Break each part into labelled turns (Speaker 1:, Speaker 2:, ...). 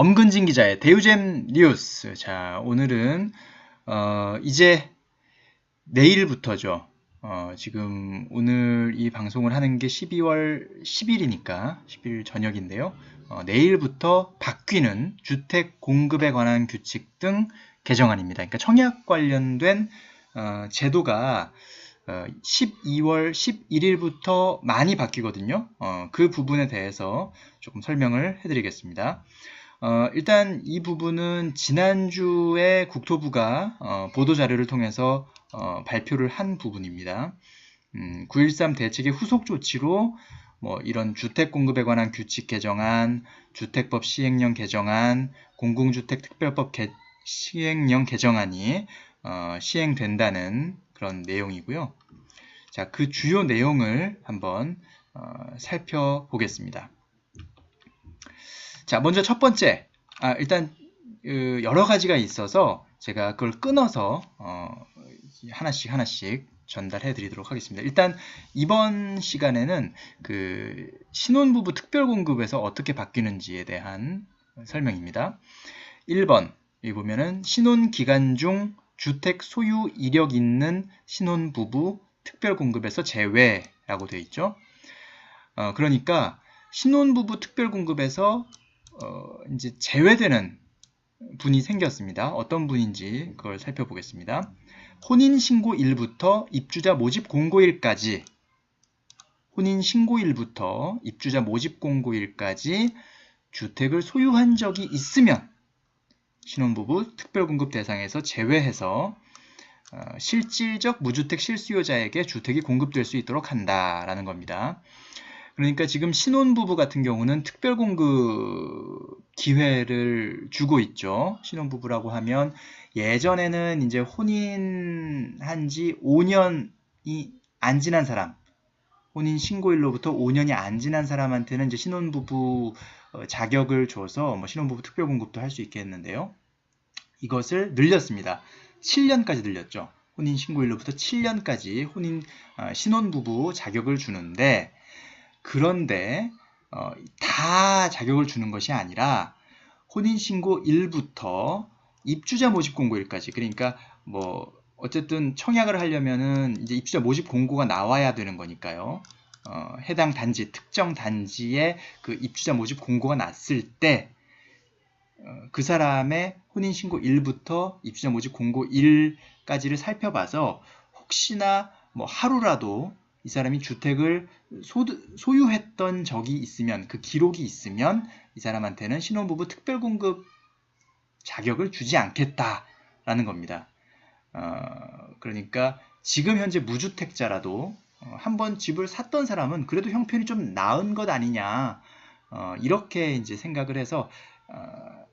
Speaker 1: 엄근진 기자의 대유잼 뉴스. 자, 오늘은 어, 이제 내일부터죠. 어, 지금 오늘 이 방송을 하는 게 12월 10일이니까 10일 저녁인데요. 어, 내일부터 바뀌는 주택 공급에 관한 규칙 등 개정안입니다. 그러니까 청약 관련된 어, 제도가 12월 어, 11일부터 많이 바뀌거든요. 어, 그 부분에 대해서 조금 설명을 해드리겠습니다. 어, 일단 이 부분은 지난주에 국토부가 어, 보도자료를 통해서 어, 발표를 한 부분입니다. 음, 9.13 대책의 후속 조치로 뭐 이런 주택 공급에 관한 규칙 개정안, 주택법 시행령 개정안, 공공주택 특별법 개, 시행령 개정안이 어, 시행된다는 그런 내용이고요. 자, 그 주요 내용을 한번 어, 살펴보겠습니다. 자, 먼저 첫 번째. 아, 일단 그 여러 가지가 있어서 제가 그걸 끊어서 어, 하나씩 하나씩 전달해 드리도록 하겠습니다. 일단 이번 시간에는 그 신혼부부 특별공급에서 어떻게 바뀌는지에 대한 설명입니다. 1번 여기 보면은 신혼기간 중 주택 소유 이력 있는 신혼부부 특별공급에서 제외라고 되어 있죠. 어, 그러니까 신혼부부 특별공급에서 어, 이제 제외되는 분이 생겼습니다. 어떤 분인지 그걸 살펴보겠습니다. 혼인신고 일부터 입주자 모집 공고일까지 혼인신고일부터 입주자 모집 공고일까지 주택을 소유한 적이 있으면 신혼부부 특별공급 대상에서 제외해서 어, 실질적 무주택 실수요자에게 주택이 공급될 수 있도록 한다라는 겁니다. 그러니까 지금 신혼부부 같은 경우는 특별공급 기회를 주고 있죠. 신혼부부라고 하면 예전에는 이제 혼인한 지 5년이 안 지난 사람, 혼인 신고일로부터 5년이 안 지난 사람한테는 이제 신혼부부 어, 자격을 줘서 뭐 신혼부부 특별공급도 할 수 있겠는데요. 이것을 늘렸습니다. 7년까지 늘렸죠. 혼인 신고일로부터 7년까지 혼인 어, 신혼부부 자격을 주는데 그런데 어, 다 자격을 주는 것이 아니라 혼인신고 일부터 입주자 모집 공고 일까지 그러니까 뭐 어쨌든 청약을 하려면은 이제 입주자 모집 공고가 나와야 되는 거니까요. 어, 해당 단지 특정 단지에 그 입주자 모집 공고가 났을 때그 어, 사람의 혼인신고 일부터 입주자 모집 공고 일까지를 살펴봐서 혹시나 뭐 하루라도 이 사람이 주택을 소, 소유했던 적이 있으면 그 기록이 있으면 이 사람한테는 신혼부부 특별공급 자격을 주지 않겠다라는 겁니다. 어, 그러니까 지금 현재 무주택자라도 어, 한번 집을 샀던 사람은 그래도 형편이 좀 나은 것 아니냐 어, 이렇게 이제 생각을 해서 어,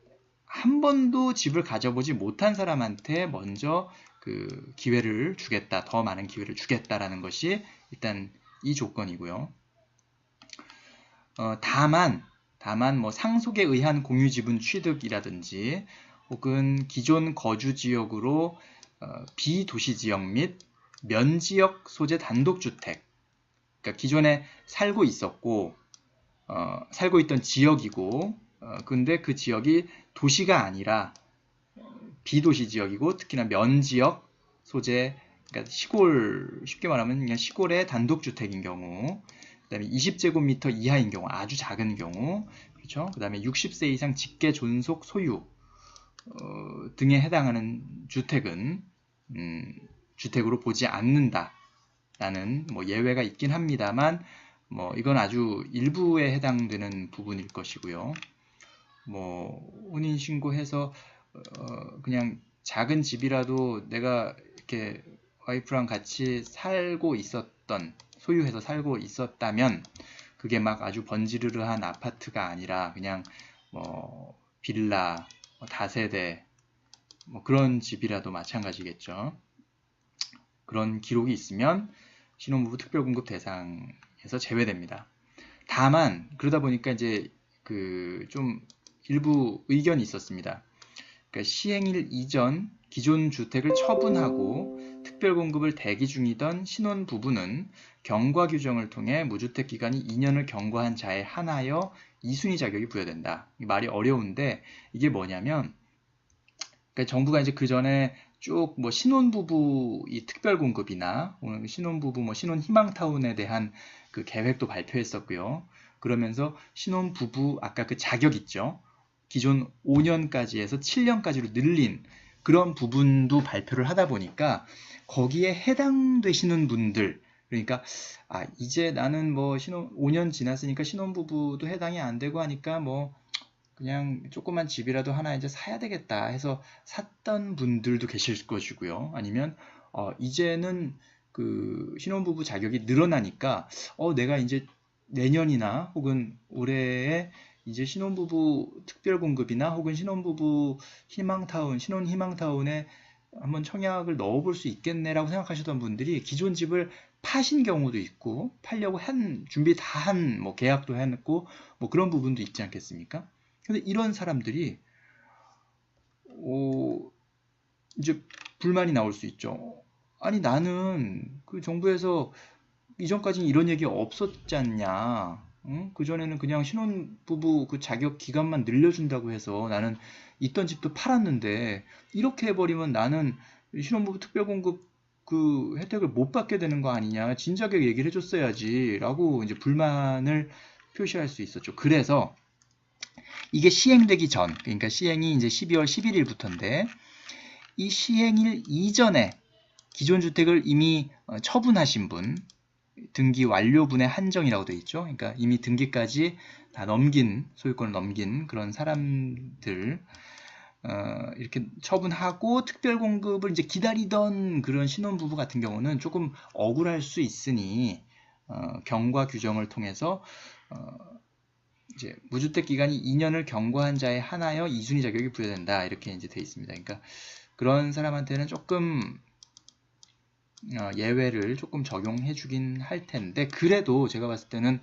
Speaker 1: 한 번도 집을 가져보지 못한 사람한테 먼저 그 기회를 주겠다, 더 많은 기회를 주겠다라는 것이 일단 이 조건이고요. 어, 다만 다만 뭐 상속에 의한 공유 지분 취득이라든지 혹은 기존 거주 지역으로 어, 비도시 지역 및 면지역 소재 단독주택 그러니까 기존에 살고 있었고 어, 살고 있던 지역이고 어, 근데 그 지역이 도시가 아니라 비도시 지역이고 특히나 면 지역 소재 그러니까 시골 쉽게 말하면 그냥 시골의 단독주택인 경우 그다음에 20제곱미터 이하인 경우 아주 작은 경우 그렇죠 그다음에 60세 이상 직계 존속 소유 어, 등에 해당하는 주택은 음, 주택으로 보지 않는다라는 뭐 예외가 있긴 합니다만 뭐 이건 아주 일부에 해당되는 부분일 것이고요. 뭐 혼인 신고해서 어, 그냥 작은 집이라도 내가 이렇게 와이프랑 같이 살고 있었던 소유해서 살고 있었다면 그게 막 아주 번지르르한 아파트가 아니라 그냥 뭐 빌라 뭐 다세대 뭐 그런 집이라도 마찬가지겠죠. 그런 기록이 있으면 신혼부부 특별공급 대상에서 제외됩니다. 다만 그러다 보니까 이제 그 좀 일부 의견이 있었습니다. 그러니까 시행일 이전 기존 주택을 처분하고 특별 공급을 대기 중이던 신혼 부부는 경과 규정을 통해 무주택 기간이 2년을 경과한 자에 한하여 2순위 자격이 부여된다. 이 말이 어려운데 이게 뭐냐면 그러니까 정부가 이제 그 전에 쭉 뭐 신혼부부 이 특별 공급이나 오늘 신혼부부 뭐 신혼 희망타운에 대한 그 계획도 발표했었고요. 그러면서 신혼부부 아까 그 자격 있죠. 기존 5년까지 해서 7년까지로 늘린 그런 부분도 발표를 하다 보니까 거기에 해당되시는 분들 그러니까 아 이제 나는 뭐 신혼 5년 지났으니까 신혼부부도 해당이 안 되고 하니까 뭐 그냥 조그만 집이라도 하나 이제 사야 되겠다 해서 샀던 분들도 계실 것이고요. 아니면 어 이제는 그 신혼부부 자격이 늘어나니까 어 내가 이제 내년이나 혹은 올해에 이제 신혼부부 특별공급이나 혹은 신혼부부 희망타운, 신혼희망타운에 한번 청약을 넣어볼 수 있겠네라고 생각하시던 분들이 기존 집을 파신 경우도 있고 팔려고 한 준비 다 한 뭐 계약도 해놓고 뭐 그런 부분도 있지 않겠습니까? 근데 이런 사람들이 어, 이제 불만이 나올 수 있죠. 아니 나는 그 정부에서 이전까지는 이런 얘기 없었지 않냐. 응? 그전에는 그냥 신혼부부 그 자격 기간만 늘려준다고 해서 나는 있던 집도 팔았는데 이렇게 해버리면 나는 신혼부부 특별공급 그 혜택을 못 받게 되는 거 아니냐. 진작에 얘기를 해줬어야지. 라고 이제 불만을 표시할 수 있었죠. 그래서 이게 시행되기 전, 그러니까 시행이 이제 12월 11일부터인데 이 시행일 이전에 기존 주택을 이미 어, 처분하신 분, 등기 완료분의 한정이라고 되어 있죠. 그러니까 이미 등기까지 다 넘긴 소유권을 넘긴 그런 사람들 어, 이렇게 처분하고 특별 공급을 이제 기다리던 그런 신혼부부 같은 경우는 조금 억울할 수 있으니 어, 경과 규정을 통해서 어, 이제 무주택 기간이 2년을 경과한 자에 한하여 이순위 자격이 부여된다 이렇게 이제 돼 있습니다. 그러니까 그런 사람한테는 조금 어, 예외를 조금 적용해 주긴 할 텐데 그래도 제가 봤을 때는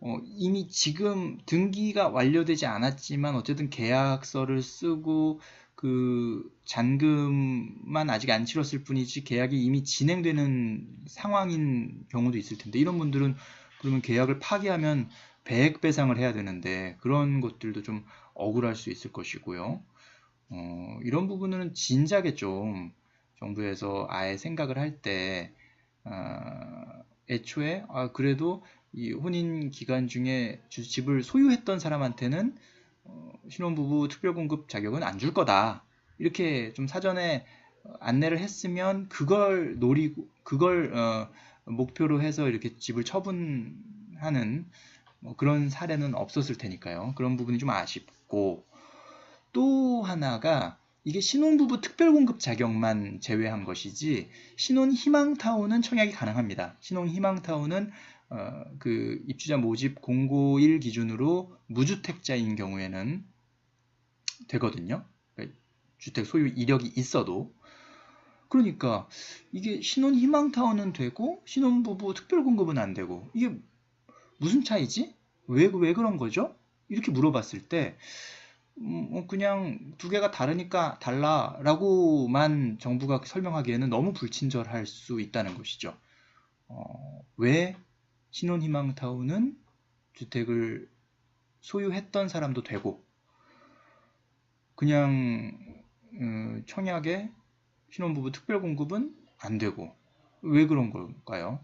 Speaker 1: 어, 이미 지금 등기가 완료되지 않았지만 어쨌든 계약서를 쓰고 그 잔금만 아직 안 치렀을 뿐이지 계약이 이미 진행되는 상황인 경우도 있을 텐데 이런 분들은 그러면 계약을 파기하면 배액 배상을 해야 되는데 그런 것들도 좀 억울할 수 있을 것이고요. 어, 이런 부분은 진작에 좀 정부에서 아예 생각을 할때 어, 애초에 아, 그래도 이 혼인 기간 중에 집을 소유했던 사람한테는 어, 신혼부부 특별공급 자격은 안 줄 거다 이렇게 좀 사전에 안내를 했으면 그걸 노리고 그걸 어, 목표로 해서 이렇게 집을 처분하는 뭐 그런 사례는 없었을 테니까요. 그런 부분이 좀 아쉽고 또 하나가 이게 신혼부부 특별공급 자격만 제외한 것이지 신혼 희망타운은 청약이 가능합니다. 신혼 희망타운은 어, 그 입주자 모집 공고1 기준으로 무주택자인 경우에는 되거든요. 그러니까 주택 소유 이력이 있어도 그러니까 이게 신혼 희망타운은 되고 신혼부부 특별공급은 안 되고 이게 무슨 차이지? 왜, 왜 그런 거죠? 이렇게 물어봤을 때 음, 어, 그냥 두 개가 다르니까 달라라고만 정부가 설명하기에는 너무 불친절할 수 있다는 것이죠. 어, 왜 신혼희망타운은 주택을 소유했던 사람도 되고 그냥 음, 청약에 신혼부부 특별공급은 안 되고 왜 그런 걸까요?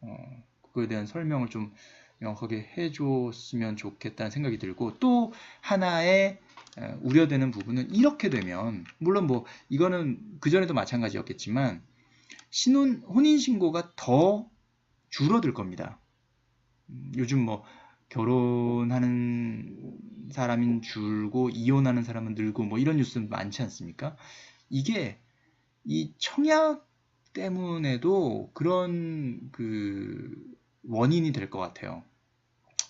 Speaker 1: 어, 그거에 대한 설명을 좀 명확하게 해줬으면 좋겠다는 생각이 들고 또 하나의 우려되는 부분은 이렇게 되면 물론 뭐 이거는 그전에도 마찬가지였겠지만 신혼 혼인신고가 더 줄어들 겁니다. 음, 요즘 뭐 결혼하는 사람인 줄고 이혼하는 사람은 늘고 뭐 이런 뉴스 많지 않습니까? 이게 이 청약 때문에도 그런 그 원인이 될 것 같아요.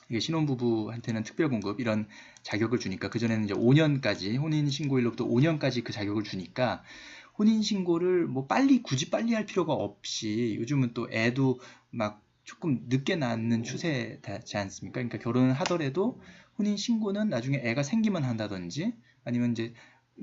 Speaker 1: 이게 신혼부부한테는 특별공급 이런 자격을 주니까 그전에는 이제 5년까지 혼인신고일로부터 5년까지 그 자격을 주니까 혼인신고를 뭐 빨리 굳이 빨리 할 필요가 없이 요즘은 또 애도 막 조금 늦게 낳는 추세지 않습니까? 그러니까 결혼을 하더라도 혼인신고는 나중에 애가 생기면 한다든지 아니면 이제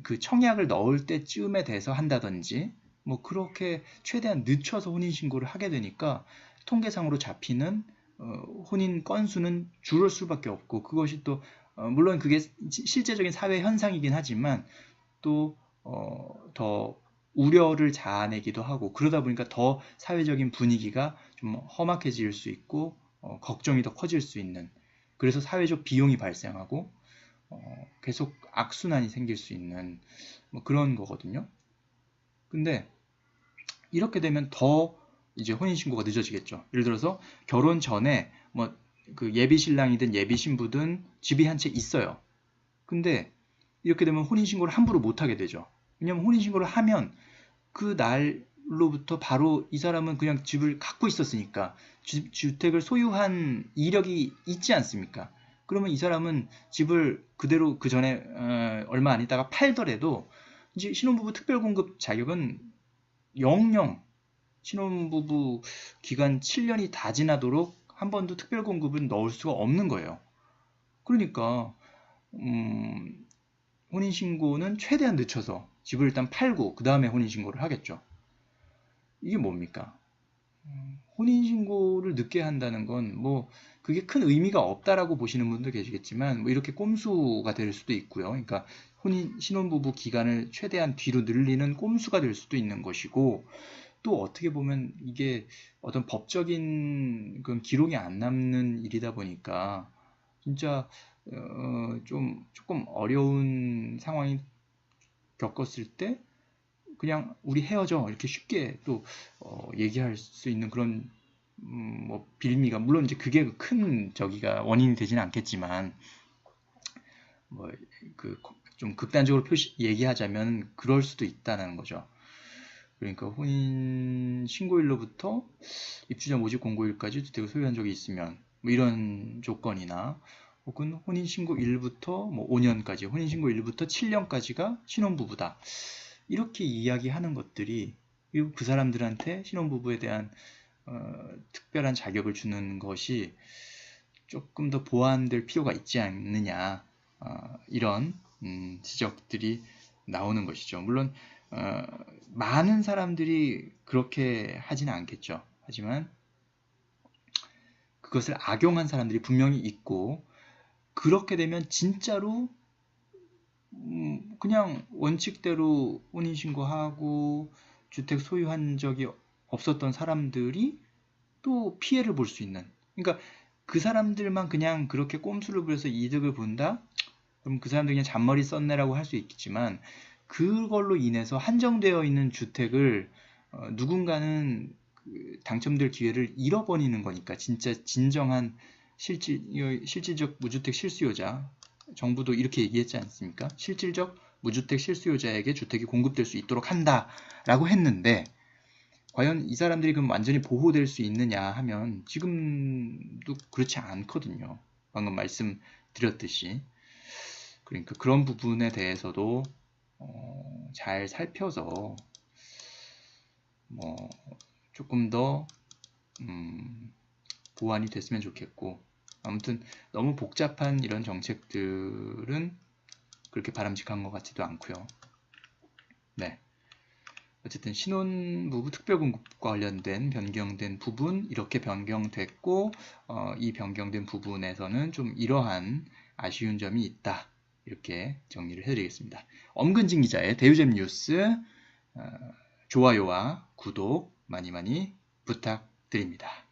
Speaker 1: 그 청약을 넣을 때쯤에 돼서 한다든지 뭐 그렇게 최대한 늦춰서 혼인신고를 하게 되니까 통계상으로 잡히는 어, 혼인 건수는 줄을 수밖에 없고 그것이 또 어, 물론 그게 실제적인 사회 현상이긴 하지만 또더 어, 우려를 자아내기도 하고 그러다 보니까 더 사회적인 분위기가 좀 험악해질 수 있고 어, 걱정이 더 커질 수 있는 그래서 사회적 비용이 발생하고 어, 계속 악순환이 생길 수 있는 뭐 그런 거거든요. 근데 이렇게 되면 더 이제 혼인신고가 늦어지겠죠. 예를 들어서 결혼 전에 뭐 그 예비 신랑이든 예비 신부든 집이 한 채 있어요. 근데 이렇게 되면 혼인신고를 함부로 못하게 되죠. 왜냐하면 혼인신고를 하면 그 날로부터 바로 이 사람은 그냥 집을 갖고 있었으니까 주, 주택을 소유한 이력이 있지 않습니까? 그러면 이 사람은 집을 그대로 그 전에 어, 얼마 안 있다가 팔더라도 이제 신혼부부 특별공급 자격은 영영 신혼부부 기간 7년이 다 지나도록 한 번도 특별 공급은 넣을 수가 없는 거예요. 그러니까 음, 혼인신고는 최대한 늦춰서 집을 일단 팔고 그 다음에 혼인신고를 하겠죠. 이게 뭡니까? 음, 혼인신고를 늦게 한다는 건 뭐 그게 큰 의미가 없다라고 보시는 분도 계시겠지만 뭐 이렇게 꼼수가 될 수도 있고요. 그러니까 혼인 신혼부부 기간을 최대한 뒤로 늘리는 꼼수가 될 수도 있는 것이고 또 어떻게 보면 이게 어떤 법적인 그런 기록이 안 남는 일이다 보니까 진짜 어, 좀 조금 어려운 상황이 겪었을 때 그냥 우리 헤어져 이렇게 쉽게 또 어, 얘기할 수 있는 그런 음, 뭐 빌미가 물론 이제 그게 큰 저기가 원인이 되지는 않겠지만 뭐 그 좀 극단적으로 표시 얘기하자면 그럴 수도 있다는 거죠. 그러니까 혼인 신고일로부터 입주자 모집 공고일까지 주택을 소유한 적이 있으면 뭐 이런 조건이나 혹은 혼인 신고일부터 뭐 5년까지, 혼인 신고일부터 7년까지가 신혼부부다. 이렇게 이야기하는 것들이 그리고 그 사람들한테 신혼부부에 대한 어, 특별한 자격을 주는 것이 조금 더 보완될 필요가 있지 않느냐 어, 이런 음, 지적들이 나오는 것이죠. 물론 어, 많은 사람들이 그렇게 하지는 않겠죠. 하지만 그것을 악용한 사람들이 분명히 있고 그렇게 되면 진짜로 음, 그냥 원칙대로 혼인신고하고 주택 소유한 적이 없었던 사람들이 또 피해를 볼 수 있는 그러니까 그 사람들만 그냥 그렇게 꼼수를 부려서 이득을 본다? 그럼 그 사람들 그냥 잔머리 썼네라고 할 수 있겠지만 그걸로 인해서 한정되어 있는 주택을 어, 누군가는 그 당첨될 기회를 잃어버리는 거니까 진짜 진정한 실질, 실질적 무주택 실수요자 정부도 이렇게 얘기했지 않습니까? 실질적 무주택 실수요자에게 주택이 공급될 수 있도록 한다라고 했는데 과연 이 사람들이 그럼 완전히 보호될 수 있느냐 하면 지금도 그렇지 않거든요. 방금 말씀드렸듯이 그러니까 그런 부분에 대해서도 어, 잘 살펴서 뭐 조금 더 음, 보완이 됐으면 좋겠고 아무튼 너무 복잡한 이런 정책들은 그렇게 바람직한 것 같지도 않고요. 네. 어쨌든 신혼부부 특별공급과 관련된 변경된 부분 이렇게 변경됐고 어, 이 변경된 부분에서는 좀 이러한 아쉬운 점이 있다. 이렇게 정리를 해드리겠습니다. 엄근진 기자의 대유잼 뉴스 어, 좋아요와 구독 많이 많이 부탁드립니다.